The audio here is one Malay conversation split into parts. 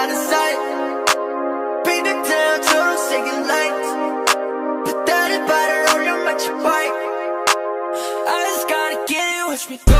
out of sight. Painted down to singing lights Put that butter on your match white I just gotta get it, watch me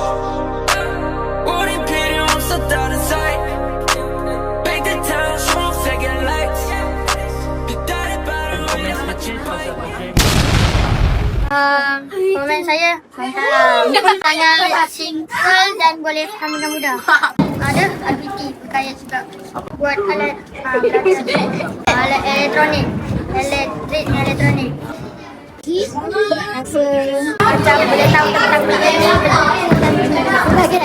Uh, komen saya uh, tanya simple dan boleh faham mudah-mudah. Ada aktiviti berkait juga buat alat berat- alat elektronik, elektrik elektronik. Macam boleh tahu tentang lagi.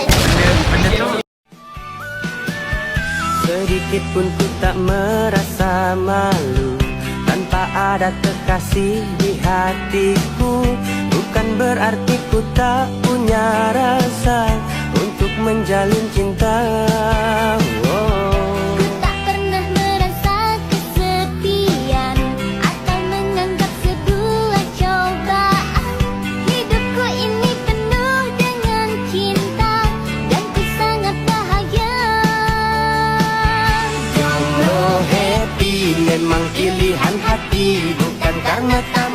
Sedikit pun ku tak merasa malu Tanpa ada kekasih di hatiku Bukan berarti ku tak punya rasa Untuk menjalin cinta. Tak pernah merasa kesepian Atau menganggap sebuah cobaan. Hidupku ini penuh dengan cinta Dan ku sangat bahagia. Jomblo happy memang pilihan hati. Bukan karena tak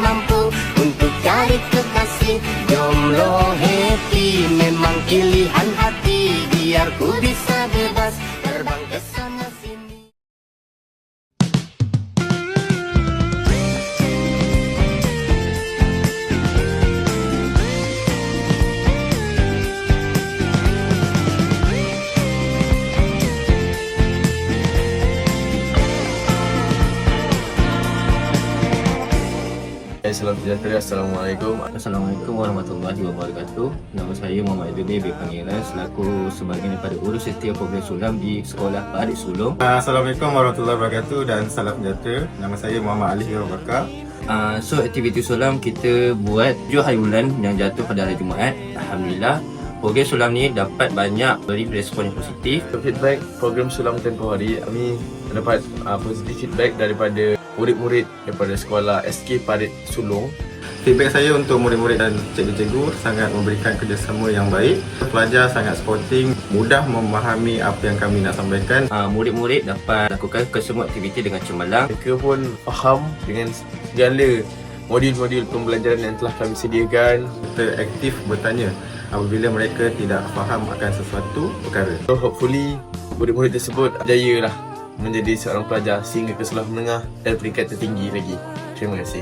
Eh, Salam sejahtera. Assalamualaikum. Assalamualaikum warahmatullahi wabarakatuh. Nama saya Muhammad Adili bin Pangeran selaku sebahagian daripada urus setiap program sulam di Sekolah Parit Sulong. Assalamualaikum warahmatullahi wabarakatuh dan salam sejahtera. Nama saya Muhammad Ali Hiro Bakar. Uh, so aktiviti sulam kita buat 7 hari bulan yang jatuh pada hari Jumaat. Alhamdulillah program sulam ni dapat banyak beri respon yang positif. Feedback program Sulam Tempoh Hari kami mendapat uh, positif feedback daripada murid-murid daripada sekolah SK Parit Sulong. Feedback saya untuk murid-murid dan cikgu-cikgu sangat memberikan kerjasama yang baik. Pelajar sangat sporting, mudah memahami apa yang kami nak sampaikan. Uh, murid-murid dapat lakukan kesemua aktiviti dengan cemerlang. Mereka pun faham dengan segala modul-modul pembelajaran yang telah kami sediakan. Kita aktif bertanya apabila mereka tidak faham akan sesuatu perkara. So hopefully murid-murid tersebut jaya lah menjadi seorang pelajar sehingga ke sekolah menengah dan peringkat tertinggi lagi. Terima kasih.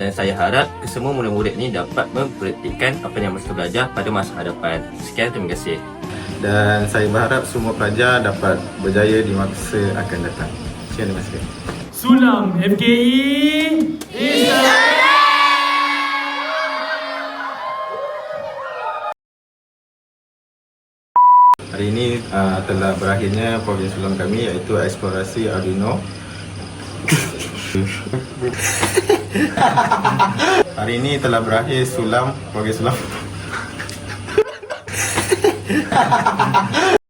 Dan saya harap kesemua murid-murid ni dapat mempraktikkan apa yang mereka belajar pada masa hadapan. Sekian, terima kasih. Dan saya berharap semua pelajar dapat berjaya di masa akan datang. Sekian terima kasih. Sulam FKI Hari ini uh, telah berakhirnya program sulam kami iaitu eksplorasi Arduino. Hari ini telah berakhir sulam program sulam.